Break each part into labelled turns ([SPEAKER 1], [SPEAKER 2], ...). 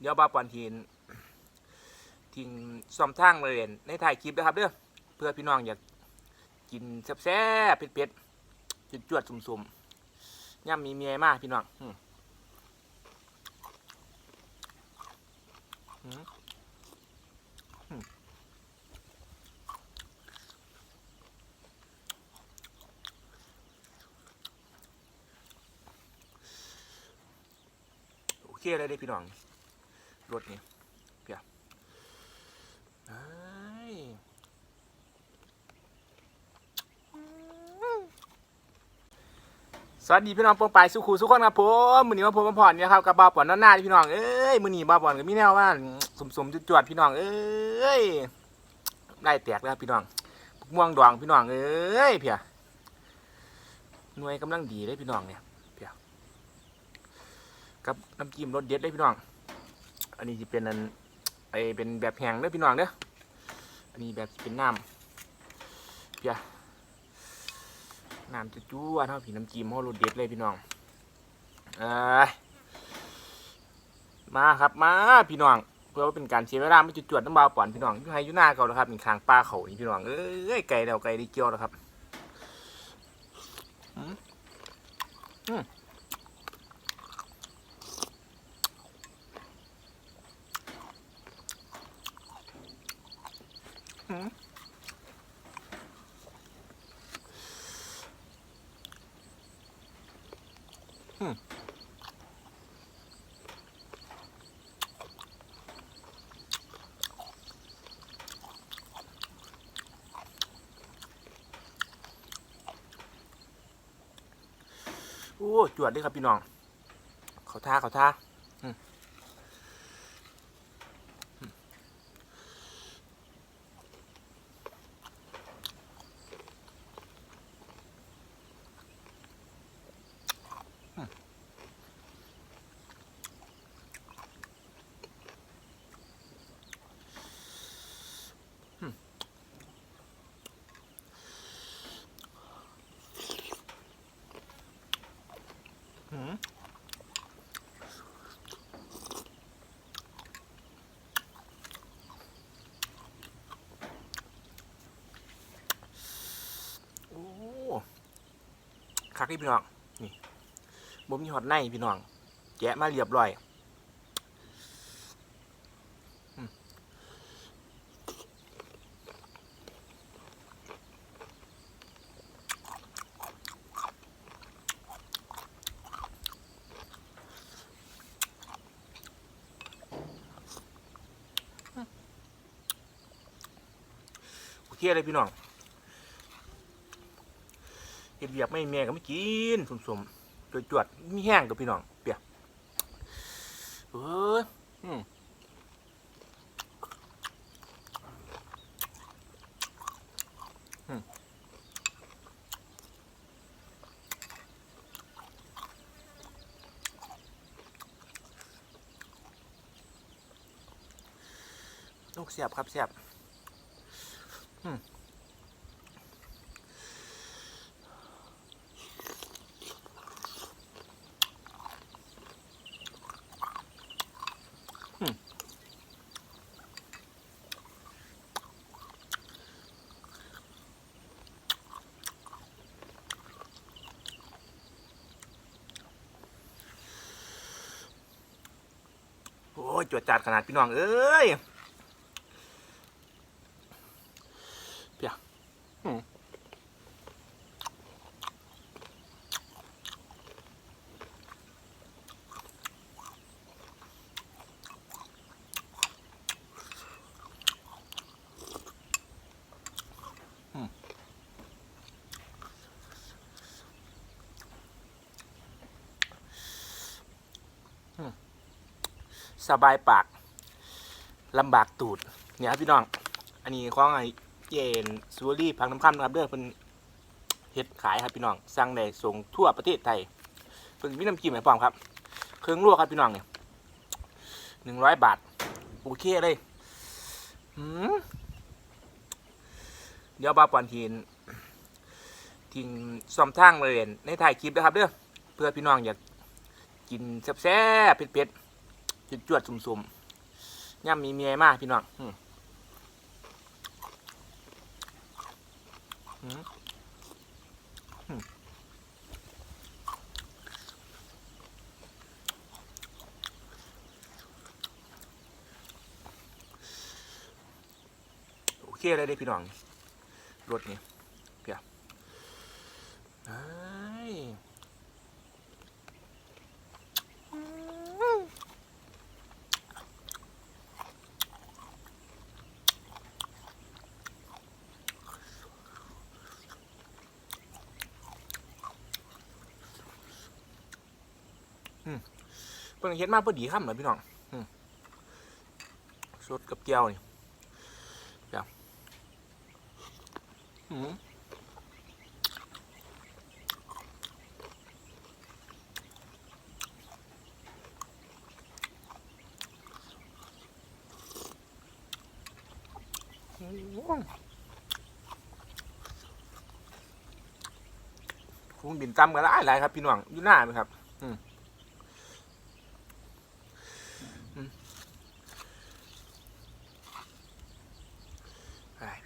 [SPEAKER 1] เดี๋ยวบาปอนทีนทิ้งซ่อมทางเลยในถ่ายคลิปนะครับเด้อเพื่อพี่น้องอยากกินแซ่บๆเผ็ดๆจวดๆสุ่มๆย่ำมีเมียมากพี่น้องโอเคเลยเด้พี่น้อง รถนี่เพียเอ้สวัสดีพี่น้องปองปายสุขูสุขคนครับผมมือหนีมาพบมาผ่อนเนี่ยครับกับบาปอนน้อนหน้าพี่น้องเอ้ยมือหนี้บ่าวปอนก็มีแนวว่าสมสมๆจวดพี่น้องเอ้ยได้แตกแล้วพี่น้องม่วงดองพี่น้องเอ้ยเพียหน่วยกำลังดีเลยพี่น้องเนี่ยเพียกับน้ำจิ้มรสเด็ดเลยพี่น้อง อันนี้จะเป็นอันไอเป็นแบบแห้งเด้อพี่น้องเด้ออันนี้แบบเป็นน้ำเพียน้ำจะจู้ว่าเท่าผีน้ำจิ้มเขารสเด็ดเลยพี่น้องเอ้ยมาครับมาพี่น้อง เพื่อว่าเป็นการเสียเวลาไม่จุดจวดน้ำบาป่อนพี่น้องอยู่ไฮอยู่หน้าเขาแล้วครับมีคางปลาเขานี่พี่น้องเอ้ยไก่แล้วไก่ด้เกียวแล้วครับอืม โอ้ จวดเด้วยครับพี่น้อง เขาท่าเขาท่า คักนี่พี่น้อง นี่บ่มีหอดในพี่น้อง แกะมาเรียบร้อยอืมโอเคเลยพี่น้อง เห็ดเบียกไม่แม่ก็ไม่กินสมสมจวดจวดๆมีแห้งกับพี่น้องเปียกเอออืมลูกเสียบครับเสียบอ้ย จวดจัดขนาดพี่น้องเอ้ย สบายปากลำบากตูดเนี่ยครับพี่น้อง อันนี้ของไอ้เจนซูรี่พังน้ำข้ามนะครับเด้อเพิ่นเฮ็ดขายครับพี่น้องสั่งได้ส่งทั่วประเทศไทยเพิ่นมีน้ำจิ้มให้พร้อมครับ เครื่องลวกครับพี่น้องเนี่ยหนึ่งร้อยบาท โอเคเลยหืมเดี๋ยวบาปอนทีนทิ้งซ่อมทางเลยในถ่ายคลิปนะครับเด้อเพื่อพี่น้องอยากกินแซ่บๆเผ็ดๆ จุดจวดๆสุ่มๆย่ำมีเมียมากพี่น้องอโอเคเลยเด้พี่น้องรถนี่เพียเพิ่งเฮ็ดมาพอดีค่ำเลยพี่น้องสดกับแก้วนี่เดี๋ยวอืมคงบินจำกันหลายหลายครับ พี่น้องอยู่หน้าไหมครับไอ้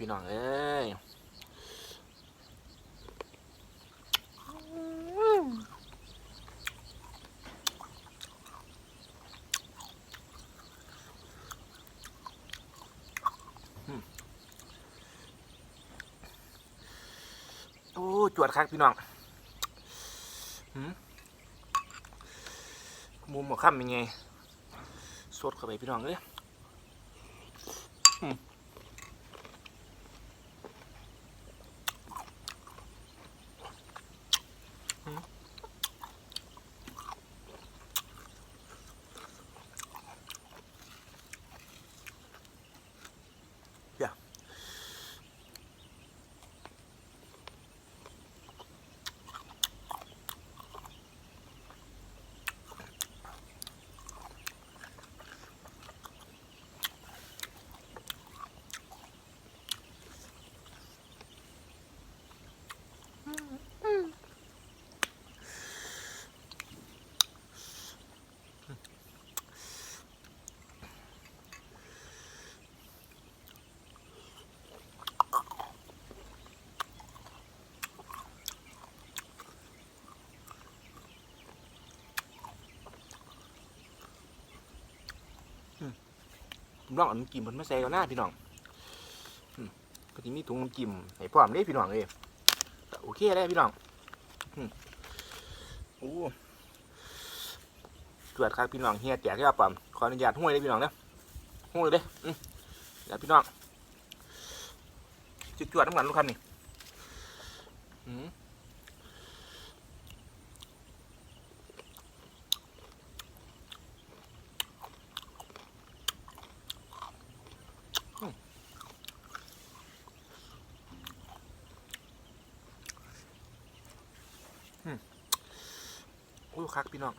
[SPEAKER 1] พี่น้องเอ้ยโอ้จวดครับพี่น้องมุมหมอค่ำเป็นไง สดเข้าไปพี่น้องเอ้ย ผมลองเอาน้ำจิ้มมันมาใส่กันหน้าพี่น้องก็จะมีถุงน้ำจิ้มให้พร้อมเลยพี่น้องเลยโอเคเลยพี่น้องโอ้ตรวจครับพี่น้องเฮียแจกที่ว่าปั๊มขออนุญาตห้วยเลยพี่น้องนะห้วยเลยเดี๋ยวพี่น้องจุดจวดน้ำกันลูกคันนี่ โอ้คักพี่น้อง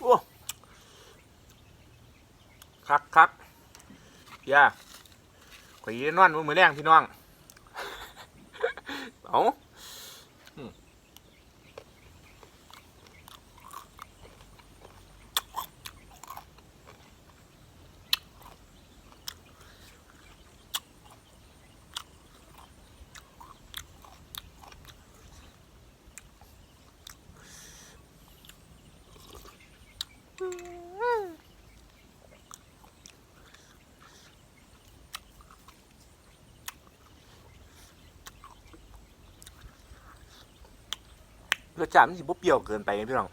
[SPEAKER 1] โอ้คักคักย่าข่อยนอนมือแรงพี่น้อง เอา รสชาติมันสิบ่เปรี้ยวเกินไปพี่น้อง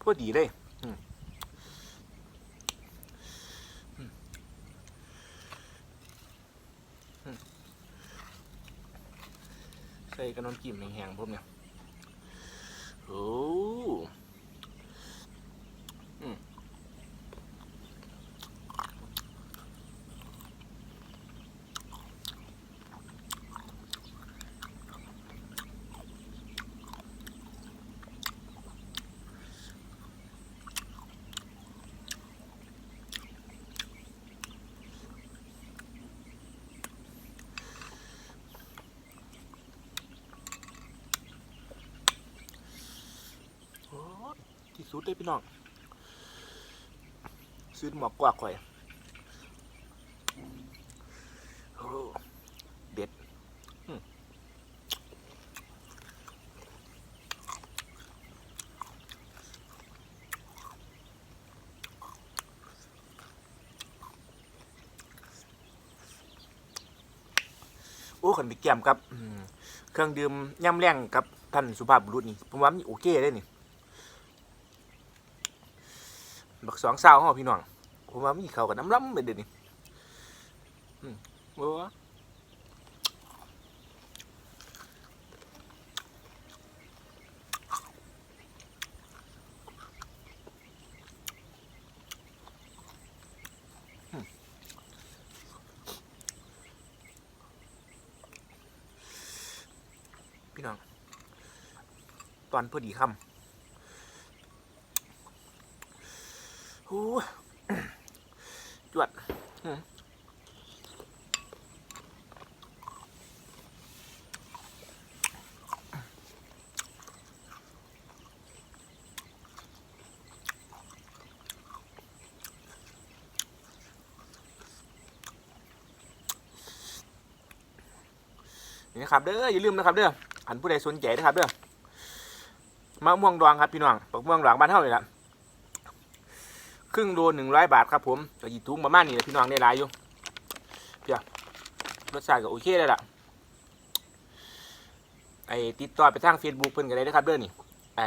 [SPEAKER 1] พอดีเลยใส่กระนมจิ้มแห้งๆพวกเนี่ยโอ้ม สุดเลยพี่น้องซื้อหมอกกว่าข่อยเด็ดโอ้ขันไปแก้มครับ เครื่องดื่มย่ำแรงกับท่านสุภาพบุรุษนี่ผมว่ามีโอเคเลยนี่ บักสองสาวของเราพี่น้องผมว่ามีเขากับน้ำล้ำไปเดี๋ยวนี้อืมโอ้อืมพี่น้อง ตอนพอดีคำ โอ้ย จวดนี่นะครับเด้ออย่าลืมนะครับเด้ออันผู้ใดสนใจนะครับเด้อมะม่วงดองครับพี่น้องมะม่วงดองบ้านเท่าเลยละ ครึ่งโลหนึ่งร้อยบาทครับผมก็หยิบถุงประมาณนี้แหละพี่น้องได้หลายอยู่เพียรสชาติก็โอเคเลยล่ะไอติดต่อไปทางเฟซบุ๊กเพิ่นก็ได้นะครับเด้อนี่ไอ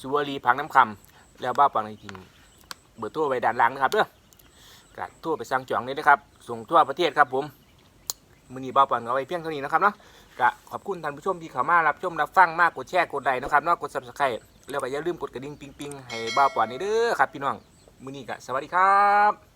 [SPEAKER 1] สุวรีพังน้ำคำแล้วบ้าปังในทีมเบอร์ทรไว้ด้านล่างนะครับเด้อก็โทรไปสั่งจองได้นะครับส่งทั่วประเทศครับผมมือนีบ้าปังเอาไว้เพียงเท่านี้นะครับเนาะก็ขอบคุณท่านผู้ชมที่เข้ามารับชมรับฟังมากกดแชร์กดไลค์นะครับนาะกด Subscribe แล้วก็อย่าลืมกดกระดิ่งปิ๊งๆให้บ้าปังนี่เด้อครับพี่น้อง มือนี้กะสวัสดีครับ